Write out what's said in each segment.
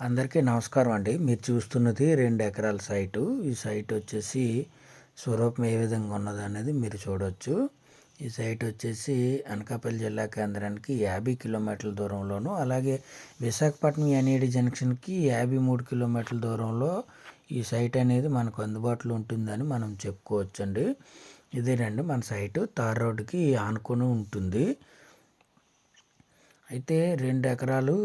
అందరికీ నమస్కారం అండి. మీరు చూస్తున్నది రెండు ఎకరాల సైటు. ఈ సైట్ వచ్చేసి స్వరూపం ఏ విధంగా ఉన్నది అనేది మీరు చూడవచ్చు ఈ సైట్ వచ్చేసి అనకాపల్లి జిల్లా కేంద్రానికి యాభై కిలోమీటర్ల దూరంలోను అలాగే విశాఖపట్నం ఎన్ఈడి జంక్షన్కి యాభై మూడు కిలోమీటర్ల దూరంలో ఈ సైట్ అనేది మనకు అందుబాటులో ఉంటుందని మనం చెప్పుకోవచ్చండి. ఇదేనండి మన సైటు. తార్ రోడ్డుకి ఆనుకొని ఉంటుంది. అయితే రెండు ఎకరాలు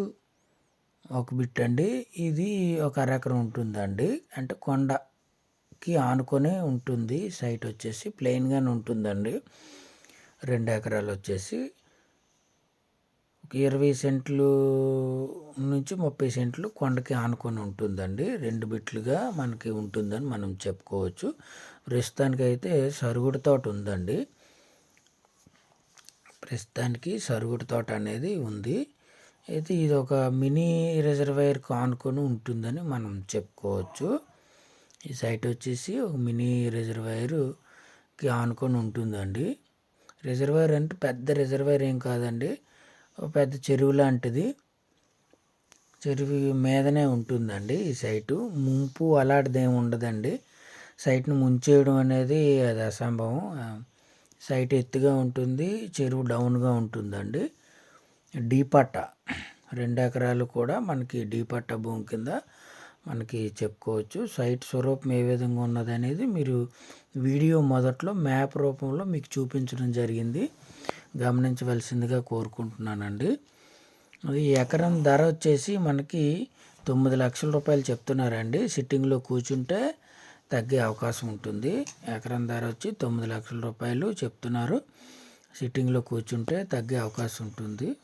ఒక బిట్ అండి. ఇది ఒక అరెకరం ఉంటుందండి. అంటే కొండకి ఆనుకొని ఉంటుంది. సైట్ వచ్చేసి ప్లెయిన్గానే ఉంటుందండి. రెండు ఎకరాలు వచ్చేసి ఒక ఇరవై సెంట్లు నుంచి ముప్పై సెంట్లు కొండకి ఆనుకొని ఉంటుందండి. రెండు బిట్లుగా మనకి ఉంటుందని మనం చెప్పుకోవచ్చు. ప్రస్తుతానికి అయితే సరుగుడు తోట ఉందండి. ప్రస్తుతానికి సరుగుడు తోట అనేది ఉంది. అయితే ఇది ఒక మినీ రిజర్వాయర్కి ఆనుకొని ఉంటుందని మనం చెప్పుకోవచ్చు. ఈ సైట్ వచ్చేసి ఒక మినీ రిజర్వాయర్కి ఆనుకొని ఉంటుందండి. రిజర్వాయర్ అంటే పెద్ద రిజర్వాయర్ ఏం కాదండి. ఒక పెద్ద చెరువు లాంటిది. చెరువు మీదనే ఉంటుందండి ఈ సైటు. ముంపు అలాంటిది ఏమి ఉండదండి. సైట్ను ముంచేయడం అనేది అది అసంభవం. సైట్ ఎత్తుగా ఉంటుంది చెరువు డౌన్గా ఉంటుందండి. డీపట్ట రెండు ఎకరాలు కూడా మనకి డీపట్ట భూమి కింద మనకి చెప్పుకోవచ్చు. సైట్ స్వరూపం ఏ విధంగా ఉన్నది అనేది మీరు వీడియో మొదట్లో మ్యాప్ రూపంలో మీకు చూపించడం జరిగింది. గమనించవలసిందిగా కోరుకుంటున్నానండి. ఈ ఎకరం ధర వచ్చేసి మనకి తొమ్మిది లక్షల రూపాయలు చెప్తున్నారండి. సిట్టింగ్లో కూర్చుంటే తగ్గే అవకాశం ఉంటుంది. ఎకరం ధర వచ్చి తొమ్మిది లక్షల రూపాయలు చెప్తున్నారు. సిట్టింగ్లో కూర్చుంటే తగ్గే అవకాశం ఉంటుంది.